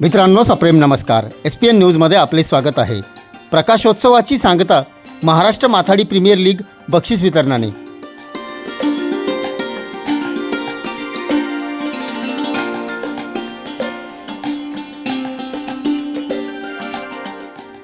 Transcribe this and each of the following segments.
मित्रांनो सप्रेम नमस्कार. एस पी एन न्यूजमध्ये आपले स्वागत आहे. प्रकाशोत्सवाची सांगता महाराष्ट्र माथाडी प्रीमियर लीग बक्षीस वितरणाने.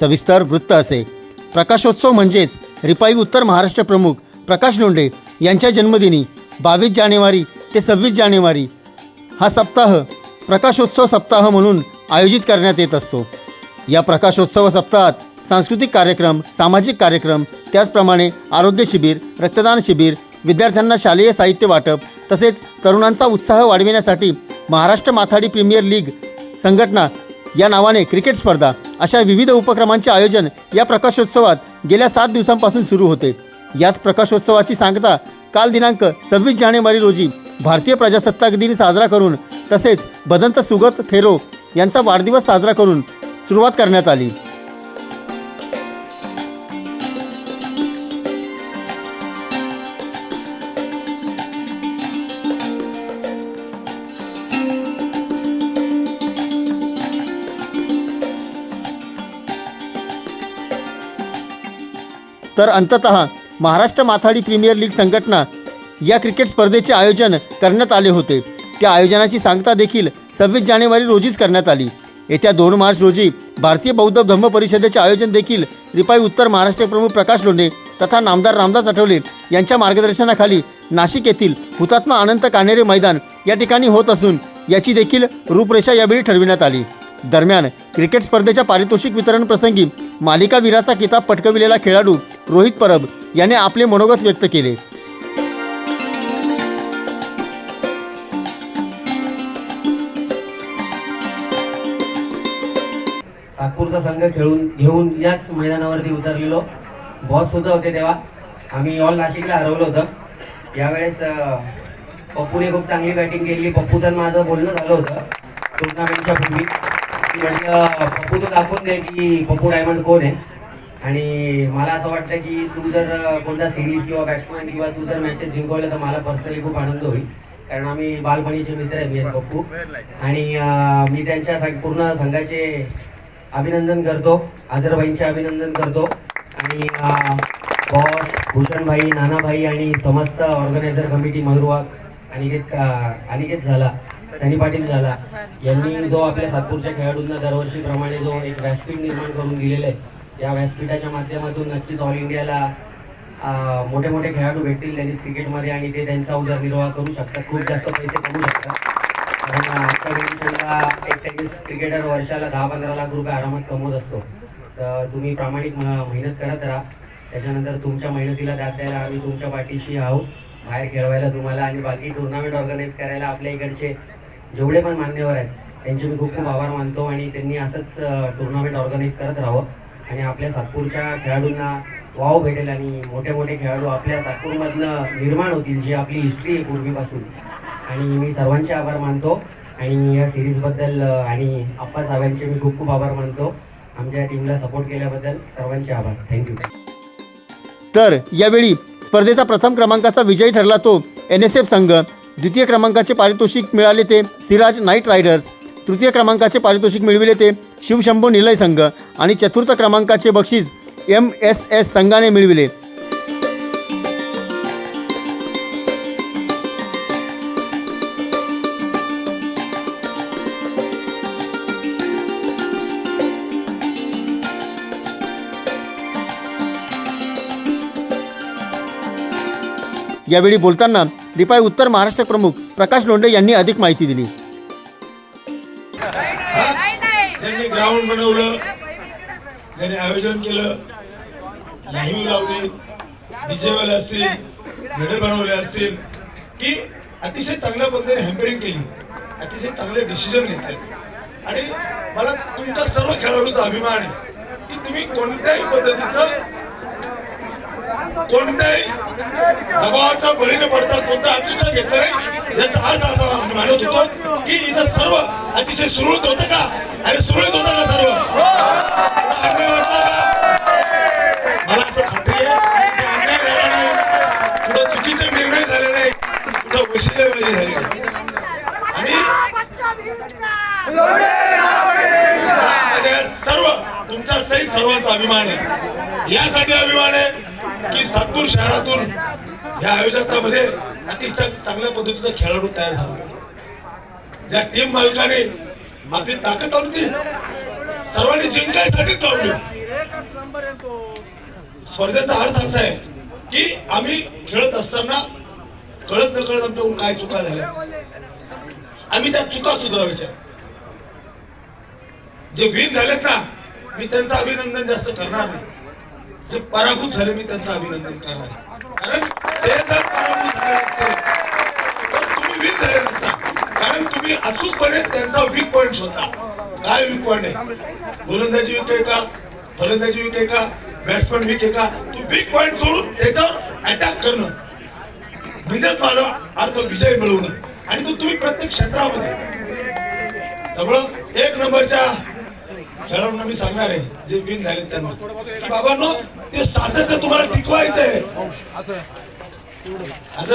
सविस्तर वृत्त असे. प्रकाशोत्सव म्हणजेच रिपाई उत्तर महाराष्ट्र प्रमुख प्रकाश लोंढे यांच्या जन्मदिनी बावीस जानेवारी ते सव्वीस जानेवारी हा सप्ताह प्रकाशोत्सव सप्ताह म्हणून आयोजित करण्यात येत असतो. या प्रकाशोत्सव सप्ताहात सांस्कृतिक कार्यक्रम सामाजिक कार्यक्रम त्याचप्रमाणे आरोग्य शिबिर रक्तदान शिबिर विद्यार्थ्यांना शालेय साहित्य वाटप तसेच तरुणांचा उत्साह वाढविण्यासाठी महाराष्ट्र माथाडी प्रीमियर लीग संघटना या नावाने क्रिकेट स्पर्धा अशा विविध उपक्रमांचे आयोजन या प्रकाशोत्सवात गेल्या सात दिवसांपासून सुरू होते. याच प्रकाशोत्सवाची सांगता काल दिनांक सव्वीस जानेवारी रोजी भारतीय प्रजासत्ताक दिन साजरा करून तसेच बदंत सुगत थेरो यांचा वाढदिवस साजरा करून सुरुवात करण्यात आली. तर अंततः महाराष्ट्र माथाडी प्रीमियर लीग संघटना या क्रिकेट स्पर्धेचे आयोजन करण्यात आले होते. त्या आयोजनाची सांगता देखील सव्वीस जानेवारी रोजीच करण्यात आली. येत्या दोन मार्च रोजी भारतीय बौद्ध धम्म परिषदेचे आयोजन देखील रिपाई उत्तर महाराष्ट्र प्रमुख प्रकाश लोंढे तथा नामदार रामदास आठवले यांच्या मार्गदर्शनाखाली नाशिक येथील हुतात्मा अनंत कानेरे मैदान या ठिकाणी होत असून याची देखील रूपरेषा यावेळी ठरविण्यात आली. दरम्यान क्रिकेट स्पर्धेच्या पारितोषिक वितरण प्रसंगी मालिकावीराचा किताब पटकविलेला खेळाडू रोहित परब याने आपले मनोगत व्यक्त केले. नागपूरचा संघ खेळून घेऊन याच मैदानावरती उतरलेलो. बॉस सुद्धा होते तेव्हा. आम्ही ऑल नाशिकला हरवलं होतं. यावेळेस पप्पूने खूप चांगली बॅटिंग केली. पप्पूचं माझं बोलणं झालं होतं. टुर्नामेंटच्या पूर्वी. म्हटलं पप्पू तू दाखवून दे की पप्पू डायमंड कोण आहे? आणि मला असं वाटतं की तू जर कोणता सिरीज किंवा बॅट्समॅन किंवा तू जर मॅचेस जिंकवलं तर मला पर्सनली खूप आनंद होईल. कारण आम्ही बालपणीचे मित्र आहे मी पप्पू. आणि मी त्यांच्या पूर्ण संघाचे अभिनंदन करतो आजरबाईंचे अभिनंदन करतो. आणि बॉस भूषणभाई नानाभाई आणि समस्त ऑर्गनायझर कमिटी मधुरवाग अनिकेत अनिकेत झाला सनी पाटील झाला यांनी जो आपल्या सातपूरच्या खेळाडूंना दरवर्षीप्रमाणे जो एक व्यासपीठ निर्माण करून दिलेलं आहे या व्यासपीठाच्या माध्यमातून नक्कीच ऑल इंडियाला मोठे मोठे खेळाडू भेटतील टेनिस क्रिकेटमध्ये आणि ते त्यांचा उदरनिर्वाह करू शकतात. खूप जास्त पैसे कमवू शकतात. कारण एक टेनिस क्रिकेटर वर्षाला दहा पंधरा लाख रुपये आरामात कमवत असतो. तर तुम्ही प्रामाणिक म- मेहनत करत राहा. त्याच्यानंतर तुमच्या मेहनतीला दाद द्यायला आम्ही तुमच्या पाठीशी आहोत. बाहेर खेळवायला तुम्हाला आणि बाकी टुर्नामेंट ऑर्गनाईज करायला आपल्या इकडचे जेवढे पण मान्यवर आहेत त्यांचे मी खूप खूप आभार मानतो आणि त्यांनी असंच टुर्नामेंट ऑर्गनाईज करत राहावं. आणि आपल्या सातपूरच्या खेळाडूंना वाव भेटेल आणि मोठे मोठे खेळाडू आपल्या सातपूरमधनं निर्माण होतील जी आपली हिस्ट्री आहे पूर्वीपासून. आणि मी सर्वांचे आभार मानतो. आणि या सिरीजबद्दल आणि आप्पा साहेबांचे मी खूप खूप आभार मानतो. आमच्या टीमला सपोर्ट केल्याबद्दल सर्वांचे आभार. थँक्यू तर यावेळी स्पर्धेचा प्रथम क्रमांकाचा विजयी ठरला तो एन एस एफ संघ. द्वितीय क्रमांकाचे पारितोषिक मिळाले ते सिराज नाईट रायडर्स. तृतीय क्रमांकाचे पारितोषिक मिळविले ते शिवशंभू निलय संघ. आणि चतुर्थ क्रमांकाचे बक्षीस एम एस एस संघाने मिळविले. यावेळी बोलताना रिपाई उत्तर महाराष्ट्र प्रमुख प्रकाश लोंढे यांनी अधिक माहिती दिली. त्यांनी ग्राउंड बनवलं त्यांनी आयोजन केलं लाईव्ह लावली डीजेवाले असतील मेडल बनवले असतील की अतिशय चांगल्या पद्धतीने हॅम्परिंग केली अतिशय चांगले डिसिजन घेतले. आणि मला तुमच्या सर्व खेळाडूचा अभिमान आहे की तुम्ही कोणत्याही पद्धतीचं कोणत्याही दबावाचा बळी न पडता कोणता अतिशय घेतला नाही याचा अर्थ असा आम्ही मानत होतो की इथं सर्व अतिशय सुरळीत होतं का? अरे सुरळीत होतं का सर्व? अन्याय वाटला का? मला असं खात्री आहे की अन्याय झाला नाही. कुठं चुकीचे निर्णय झाले नाही कुठं वशिलेबाजी झाली नाही. आणि माझ्या सर्व तुमच्या सहित सर्वांचा अभिमान आहे. यासाठी अभिमान आहे. आणि सातूर शहरातून या आयोजकामध्ये अतिशय चांगल्या पद्धतीचा खेळाडू तयार झाला पाहिजे. ज्या टीम मालकाने आपली ताकद लावली सर्वांनी जिंकायसाठीच लावली. स्पर्धेचा अर्थ असा आहे की आम्ही खेळत असताना कळत न कळत आमच्याकडून काय चुका झाल्या. आम्ही त्या चुका सुधारायच्या. जे विन झालेत ना मी त्यांचं अभिनंदन जास्त करणार नाही. जे पराभूत झाले मी त्यांचं अभिनंदन करणार आहे. कारण ते जर पराभूत झाले असते तर तुम्ही वीक झाले नसता. कारण तुम्ही अचूकपणे त्यांचा वीक पॉईंट शोधा. काय वीक पॉईंट आहे? गोलंदाजी वीक आहे का? फलंदाजी वीक आहे का? बॅट्समॅन वीक आहे का? तू वीक पॉईंट सोडून त्याच्यावर अटॅक करणं. म्हणजेच माझा अर्थ विजय मिळवणं. आणि तो तुम्ही प्रत्येक क्षेत्रामध्ये. त्यामुळं एक नंबरच्या खेळाडूंना मी सांगणार आहे जे विन झाले त्यांना. की बाबांनो ते सातत्य तुम्हाला टिकवायचं आहे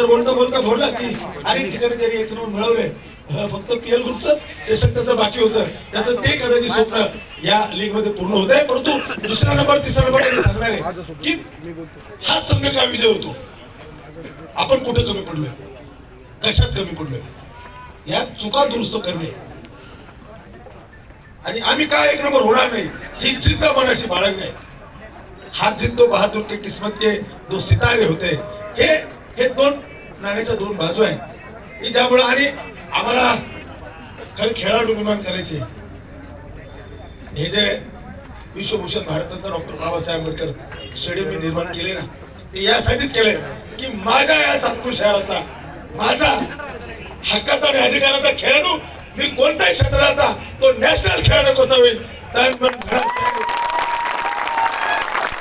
बोलता बोलता बोलला की अनेक ठिकाणी त्यांनी एक नंबर मिळवले अं, फक्त पीएल ग्रुपच चषक त्याचं बाकी होतं. त्याचं ते कदाचित स्वप्न या लीगमध्ये पूर्ण होत आहे. परंतु दुसरा नंबर तिसरा नंबर त्यांनी सांगणार आहे की हा संघ का विजय होतो? आपण कुठे कमी पडलोय? कशात कमी पडलोय? या चुका दुरुस्त करणे. आणि आम्ही काय एक नंबर होणार नाही ही जिद्द मनाशी बाळगणे. हार जित तो बहादूर के किस्मत के दो सितारे होते. हे हे दोन नाण्याच्या दोन बाजू आहेत. की ज्यामुळे आणि आम्हाला खरं खेळाडू निर्माण करायचे. हे जे विश्वभूषण भारतरत्न डॉक्टर बाबासाहेब आंबेडकर स्टेडियम मी निर्माण केले ना ते यासाठीच केले की माझ्या या सातपूर शहराचा माझा हक्काचा आणि अधिकाराचा खेळाडू मी कोणत्याही क्षेत्राचा तो नॅशनल खेळाडू कसा होईल तन मन धनात खेळाडू.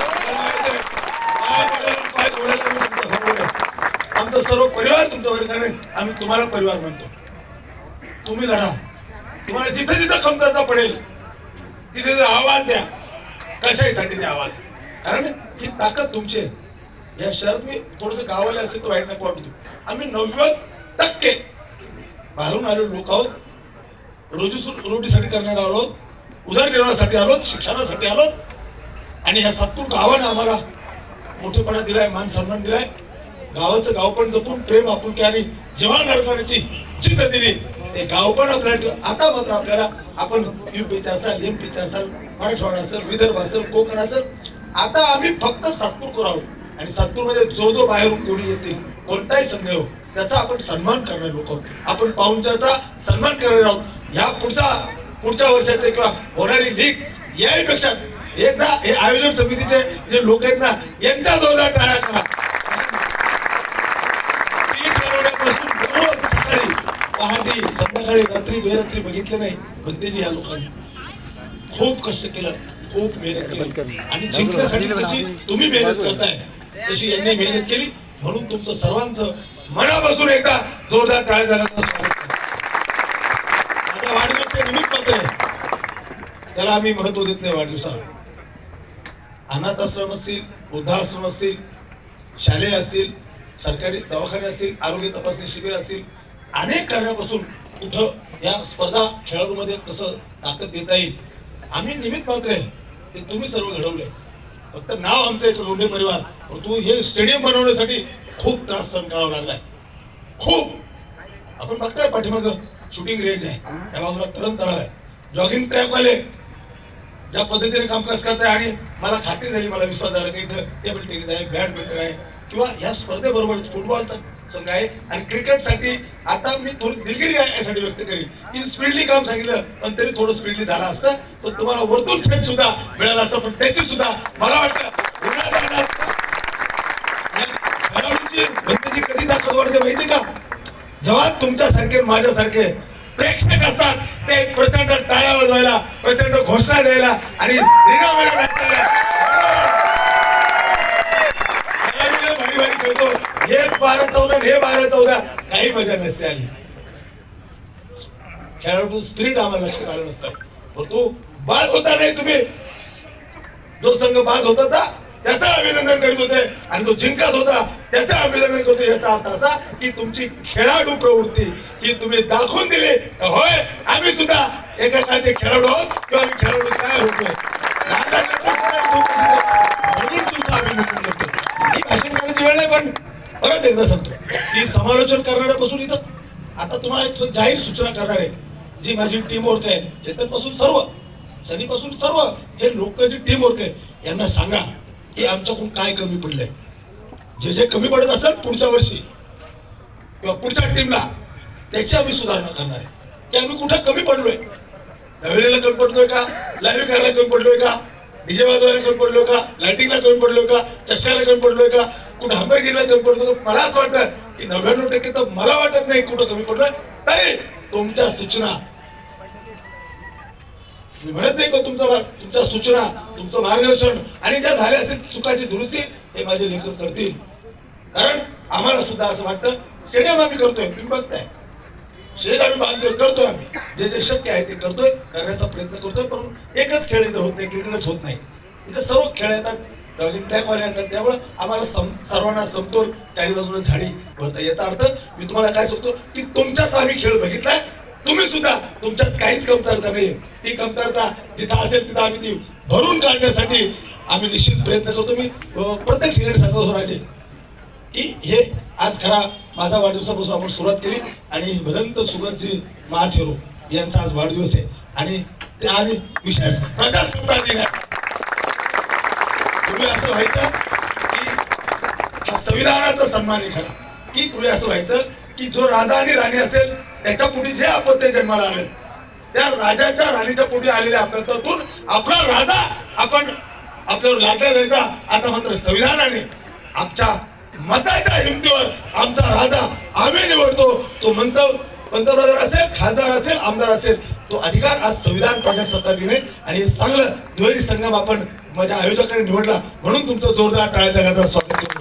मला माहिती आहे, पाय पडायला, पाय जोडायला मी तुमच्या बरोबर आहे. आमचा सर्व परिवार तुमच्या वर्गाने आम्ही तुम्हाला परिवार म्हणतो. तुम्ही लढा. तुम्हाला जिथे जिथे कमतरता पडेल तिथे आवाज द्या. कशासाठी द्या आवाज? कारण ही ताकद तुमची आहे. या शहरात मी थोडस गावाला असेल तर वाईट नको वाटतो आम्ही नव्वद टक्के बाहेरून आलेलो लोक आहोत. रोजी रोटीसाठी करण्यात आलो आहोत. उदरनिर्वाहासाठी आलोत शिक्षणासाठी आलोत आणि ह्या सातपूर गावानं आम्हाला मोठेपणा दिलाय मान सन्मान दिलाय. गावाचं गाव पण जपून प्रेम आपुलकी आणि जेव्हा करण्याची जिद्द दिली. ते गावपण आपल्याला आपल्या आता मात्र आपल्याला आपण युपीचे असाल एम पीचे असाल मराठवाडा असेल विदर्भ असेल कोकण असेल आता आम्ही फक्त सातपूरकर आहोत. आणि सातपूरमध्ये जो जो बाहेरून कोणी येतील कोणताही संघ हो त्याचा आपण सन्मान करणारे लोक आहोत. आपण पाहुणच्याचा सन्मान करणार आहोत. ह्या पुढच्या पुढच्या वर्षाचे किंवा होणारी लीग याहीपेक्षा एकदा हे आयोजन समितीचे जे लोक आहेत ना यांच्या जोरदार टाळ्या करा लीग ठरवण्यापासून दररोज सकाळी संध्याकाळी रात्री बेरात्री बघितले नाही बंदेजी या लोकांनी खूप कष्ट केलं खूप मेहनत केली. आणि जिंकण्यासाठी जशी तुम्ही मेहनत करताय तशी यांनी मेहनत केली. म्हणून तुमचं सर्वांचं मनापासून एकदा जोरदार टाळ्या झाल्याचं स्वागत करतो. माझा वाढदिवस हे निमित्त आहे त्याला आम्ही महत्त्व देत नाही वाढदिवसाला. अनाथ आश्रम असतील वृद्धाश्रम असतील शालेय असतील सरकारी दवाखाने असतील आरोग्य तपासणी शिबिर असतील अनेक कारणापासून कुठं या स्पर्धा खेळाडूमध्ये कसं ताकद देता येईल आम्ही निमित्त मात्र आहे ते तुम्ही सर्व घडवले. फक्त नाव आमचं एक लोंढे परिवार. परंतु हे स्टेडियम बनवण्यासाठी खूप त्रास सहन करावा लागलाय. खूप. आपण बघताय पाठीमागं शूटिंग रेंज आहे. त्या बाजूला तरण तळाव आहे. जॉगिंग ट्रॅक वाले ज्या पद्धतीने कामकाज करताय आणि मला खात्री झाली मला विश्वास झाला की इथं टेबल टेनिस आहे बॅडमिंटन आहे किंवा ह्या स्पर्धेबरोबरच फुटबॉलचा संघ आहे. आणि क्रिकेटसाठी आता मी थोडी दिलगिरी आहे यासाठी व्यक्त करेल की स्पीडली काम सांगितलं पण तरी थोडं स्पीडली झालं असतं. तर तुम्हाला वरतून छेद सुद्धा मिळाला असतं पण त्याची सुद्धा मला वाटतं खेळाडूची कधी ताकद वाढते माहिती का? जेव्हा तुमच्यासारखे माझ्यासारखे प्रेक्षक असतात ते एक प्रचंड टाळ्या वाजवायला प्रचंड घोषणा द्यायला आणि भारी भारी खेळतो. हे बारा चौदा हे बारा चौदा काही मजा नसते आली. खेळाडू स्पिरिट आम्हाला लक्षात आलं नसतं. परंतु बाद होता नाही तुम्ही. जो संघ बाद होता होता त्याचं अभिनंदन करीत होते. आणि जो जिंकत होता त्याचं अभिनंदन करतो. याचा अर्थ असा की तुमची खेळाडू प्रवृत्ती ही तुम्ही दाखवून दिली का होय? आम्ही सुद्धा एका काळचे खेळाडू आहोत किंवा आम्ही खेळाडू काय होतोय म्हणून तुमचं अभिनंदन करतो. ही भाषण करण्याची वेळ नाही पण परत एकदा सांगतो. की समालोचन करणाऱ्यापासून इथं आता तुम्हाला एक जाहीर सूचना करणार आहे. जी माझी टीम वर्क आहे चेतनपासून सर्व सनीपासून सर्व हे लोक जी टीम वर्क आहे यांना सांगा की आमच्याकडून काय कमी पडलंय. जे जे कमी पडत असेल पुढच्या वर्षी किंवा पुढच्या टीमला त्याची आम्ही सुधारणा करणार आहे. की आम्ही कुठं कमी पडलोय? नवेलीला कमी पडलोय का? लाईव्ह करायला कमी पडलोय का? डीजे वाजवायला कमी पडलोय का? लायटिंगला कमी पडलोय का? चष्म्याला कमी पडलोय का? कुठं हंबरगिरीला कमी पडतो मला असं वाटतं की नव्याण्णव टक्के तर मला वाटत नाही कुठं कमी पडलं तरी तुमच्या सूचना. मी म्हणत नाही का तुमचा तुमच्या सूचना तुमचं मार्गदर्शन आणि ज्या झाल्या असेल चुकाची दुरुस्ती हे माझे लेखक करतील. कारण आम्हाला सुद्धा असं वाटतं स्टेडियम आम्ही करतोय तुम्ही बघताय. शेज आम्ही बांधतोय करतोय आम्ही. जे जे शक्य आहे ते करतोय करण्याचा प्रयत्न करतोय पण एकच खेळ होत नाही क्रिकेटच होत नाही. इथं सर्व खेळ येतात ट्रॅकवाले येतात त्यामुळे आम्हाला सम सर्वांना समतोल. चारी बाजूला झाडी भरता याचा अर्थ मी तुम्हाला काय सांगतो की तुमच्यात आम्ही खेळ बघितलाय तुम्ही सुद्धा तुमच्यात काहीच कमतरता नाही ती कमतरता जिथं असेल तिथं आम्ही ती भरून काढण्यासाठी आम्ही निश्चित प्रयत्न करतो. मी प्रत्येक ठिकाणी सांगतो स्वराजे की हे आज खरा माझा वाढदिवसापासून आपण सुरुवात केली आणि भदंत सुगतजी महाचेरू यांचा आज वाढदिवस आहे. आणि ते आणि विशेष प्रजासत्ताक दिन आहे. पूर्वी असं व्हायचं की हा संविधानाचा सन्मान आहे खरा. की पूर्वी असं व्हायचं की जो राजा आणि राणी असेल त्याच्या पुढे जे आपत्य जन्माला आले. त्या राजाच्या राणीच्या पुढे आलेल्या अपत्यातून आपला राजा आपण आपल्यावर लादला जायचा. आता मात्र संविधानाने आमच्या मताच्या हिमतीवर आमचा राजा आम्ही निवडतो. तो मंत पंतप्रधान असेल खासदार असेल आमदार असेल तो अधिकार आज संविधान प्रजासत्ता दिने आणि चांगलं दुहेरी संगम आपण माझ्या आयोजकाने निवडला म्हणून तुमचं जोरदार टाळ्याच्या गजरात स्वागत करतो.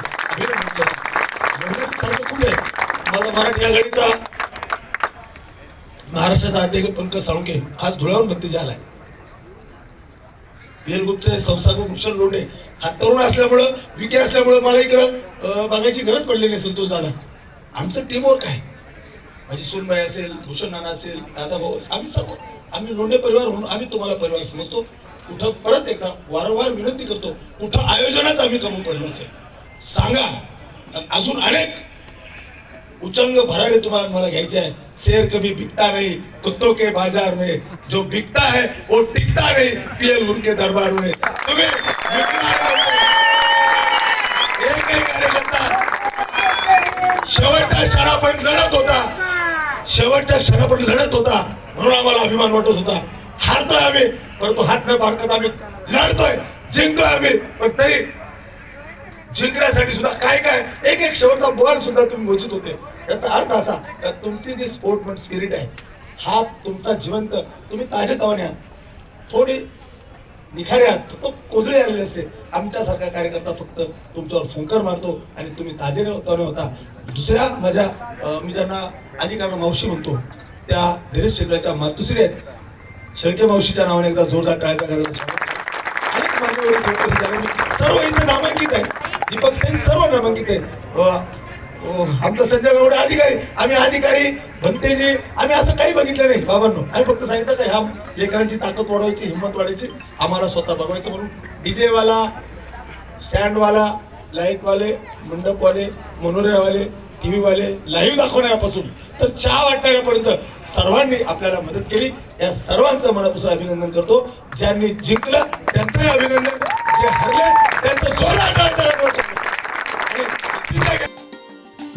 कुठे माझा मराठी आघाडीचा महाराष्ट्राचा अध्यक्ष पंकज साळुंके खास धुळ्यावरून भत्तीचे झालाय. पीएल ग्रुपचे संस्थापक भूषण लोंढे हा तरुण असल्यामुळं विके असल्यामुळं मला इकडं बघायची गरज पडली नाही संतोष झाला आमचं टीमवर्क आहे. माझी सोनबाई असेल भूषण नाना असेल दादा भाऊ आम्ही सर्व आम्ही लोंढे परिवार म्हणून आम्ही तुम्हाला परिवार समजतो. कुठं परत एकदा वारंवार विनंती करतो कुठं आयोजनात आम्ही कमी पडलो असेल. सांगा. अजून अनेक उचंग भराडे तुम्हाला मला घ्यायचे आहे. शेर कभी बिकता नाही. कुत्तों के बाजार में जो बिकता है वो टिकता नहीं. पीएल उनके दरबार में तुम्ही कार्यकर्ता शेवटच्या क्षणापर्यंत लढत होता. शेवटच्या क्षणापर्यंत लढत होता. म्हणून आम्हाला अभिमान वाटत होता. हारतोय आम्ही परंतु हात न बारकत आम्ही लढतोय जिंकतोय आम्ही. पण तरी जिंकण्यासाठी सुद्धा काय काय एक एक शेवटचा बॉल सुद्धा तुम्ही मोजित होते. याचा अर्थ असा का तुमची जी स्पोर्टमन स्पिरिट आहे हा तुमचा जिवंत तुम्ही ताजे तवाने आहात. थोडी निखारे आहात फक्त कोजळे आलेले असते. आमच्यासारखा कार्यकर्ता फक्त तुमच्यावर फुंकर मारतो आणि तुम्ही ताजे तवाने होता दुसऱ्या माझ्या मी ज्यांना अधिकाऱ्यांना मावशी म्हणतो त्या धीरज शेगळ्याच्या मातुसरी आहेत. शेळके मावशीच्या नावाने एकदा जोरदार टाळ्या करायला सर्व इथे नामांकित आहे. दीपक सेन सर्व नामांकित आहे. आमचा संजय गावडे अधिकारी आम्ही अधिकारी भंतेजी आम्ही असं काही बघितलं नाही. बाबांनो आम्ही फक्त सांगितलं का ह्या लेकरांची ताकद वाढवायची हिंमत वाढायची आम्हाला स्वतः बघायचं म्हणून. डीजे वाला स्टँडवाला लाईटवाले मंडपवाले मनोऱ्यावाले टी व्हीवाले लाईव्ह दाखवणाऱ्यापासून तर चहा वाटणाऱ्यापर्यंत सर्वांनी आपल्याला मदत केली. या सर्वांचं मनापासून अभिनंदन करतो. ज्यांनी जिंकलं त्यांचंही अभिनंदन. जे हरले त्यांचं जोरदार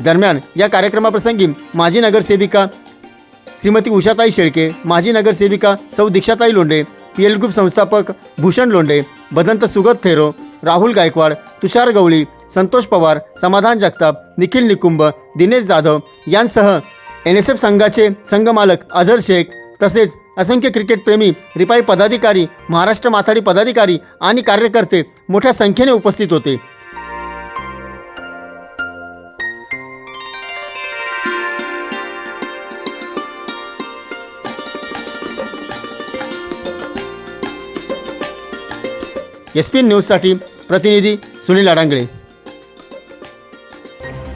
दरम्यान या कार्यक्रमाप्रसंगी माजी नगरसेविका श्रीमती उषाताई शेळके माजी नगरसेविका सौ Dikshatai Londhe P L group संस्थापक भूषण लोंढे बदंत सुगत थेरो राहुल गायकवाड तुषार गवळी संतोष पवार समाधान जगताप निखिल निकुंभ दिनेश जाधव यांसह एन एस एफ संघाचे संघमालक अझर शेख तसेच असंख्य क्रिकेटप्रेमी रिपाई पदाधिकारी महाराष्ट्र माथाडी पदाधिकारी आणि कार्यकर्ते मोठ्या संख्येने उपस्थित होते. एस पी न्यूजसाठी प्रतिनिधी सुनील अडांगळे